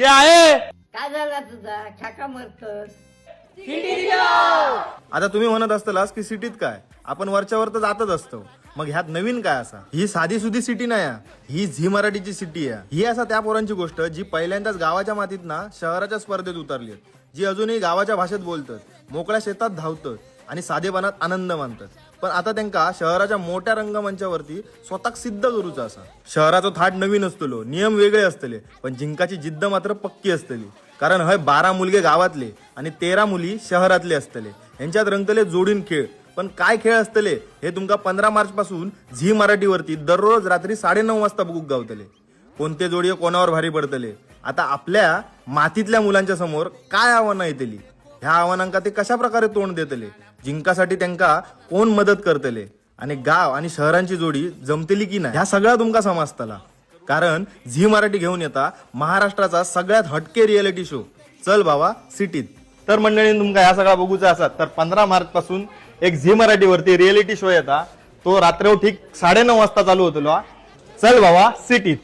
जे आहे. काय झाला तुझा? मरतस. आता तुम्ही म्हणत असतालास की सिटीत काय? आपण वरच्यावर तर जातच असतो. मग ह्यात नवीन काय असा? ही साधी सुधी सिटी नाही हा. ही झी मराठीची सिटी आहे. ही असा त्या पोरांची गोष्ट जी पहिल्यांदाच गावाच्या मातीत ना शहराच्या स्पर्धेत उतरली जी अजूनही गावाच्या भाषेत बोलतात. मोकळ्या शेतात धावतात. आणि साधेपणात आनंद मानतात. पण आता त्यांका शहराच्या मोठ्या रंगमंचावरती स्वतः सिद्ध करूचा असा. शहराचा थाट नवीन असतलो नियम वेगळे असतले पण जिंकाची जिद्द मात्र पक्की असतली. कारण हय बारा मुलगे गावातले आणि तेरा मुली शहरातले असतले. यांच्यात रंगतले जोडीन खेळ. पण काय खेळ असतले हे तुमका पंधरा मार्च पासून झी मराठीवरती दररोज रात्री साडेनऊ वाजता बघूक गावतले. कोणते जोडी कोणावर भारी पडतले? आता आपल्या मातीतल्या मुलांच्या समोर काय आव्हानं येतली? ह्या आव्हानांका ते कशा प्रकारे तोंड देतले? जिंकासाठी त्यांका कोण मदत करतले? आणि गाव आणि शहरांची जोडी जमतली की नाही? ह्या सगळ्या तुमका समजतला. कारण झी मराठी घेऊन येता महाराष्ट्राचा सगळ्यात हटके रियालिटी शो चल बाबा सिटीत. तर मंडळी तुमका ह्या सगळ्या बघूचा असतात तर पंधरा मार्च पासून एक झी मराठीवरती रियालिटी शो येता. तो रात्र ठीक साडेनऊ वाजता चालू होतो चल बाबा सिटीत.